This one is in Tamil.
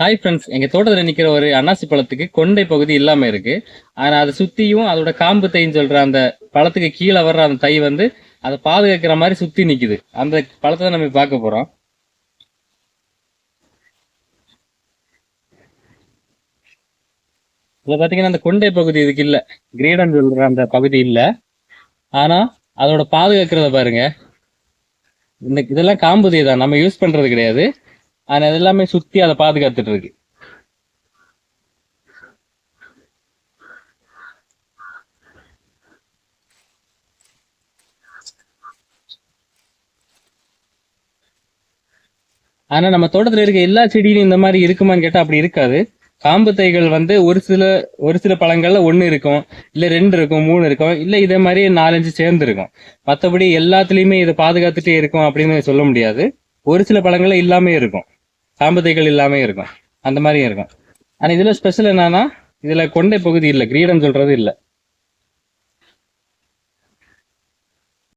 ஹாய் ஃப்ரெண்ட்ஸ் எங்கள் தோட்டத்தில் நிற்கிற ஒரு அன்னாசி பழத்துக்கு கொண்டை பகுதி இல்லாமல் இருக்கு. ஆனால் அதை சுற்றியும் அதோட காம்பு தைன்னு சொல்ற அந்த பழத்துக்கு கீழே வர்ற அந்த தை வந்து அதை பாதுகாக்கிற மாதிரி சுற்றி நிற்குது அந்த பழத்தை தான் நம்ம பார்க்க போறோம். இதில் பார்த்தீங்கன்னா அந்த கொண்டை பகுதி இதுக்கு இல்லை. கிரீடன் சொல்கிற அந்த பகுதி இல்லை. ஆனா அதோட பாதுகாக்கிறத பாருங்க. இந்த இதெல்லாம் காம்புதை தான் நம்ம யூஸ் பண்ணுறது கிடையாது. அது எல்லாமே சுத்தி அதை பாதுகாத்துட்டு இருக்கு. ஆனா நம்ம தோட்டத்துல இருக்க எல்லா செடியிலும் இந்த மாதிரி இருக்குமான்னு கேட்டா அப்படி இருக்காது. காம்பு தைகள் வந்து ஒரு சில ஒரு சில பழங்கள்ல ஒண்ணு இருக்கும் இல்ல ரெண்டு இருக்கும் மூணு இருக்கும் இல்ல இதே மாதிரி நாலஞ்சு சேர்ந்து இருக்கும் மத்தபடி எல்லாத்துலயுமே இதை பாதுகாத்துட்டே இருக்கும் அப்படின்னு சொல்ல முடியாது. ஒரு சில பழங்கள்ல இல்லாமே இருக்கும். தாம்பதைகள் இல்லாமே இருக்கும். அந்த மாதிரியும் இருக்கும். ஆனால் இதில் ஸ்பெஷல் என்னன்னா இதில் கொண்டை பகுதி இல்லை. கிரீடம் சொல்கிறது இல்லை.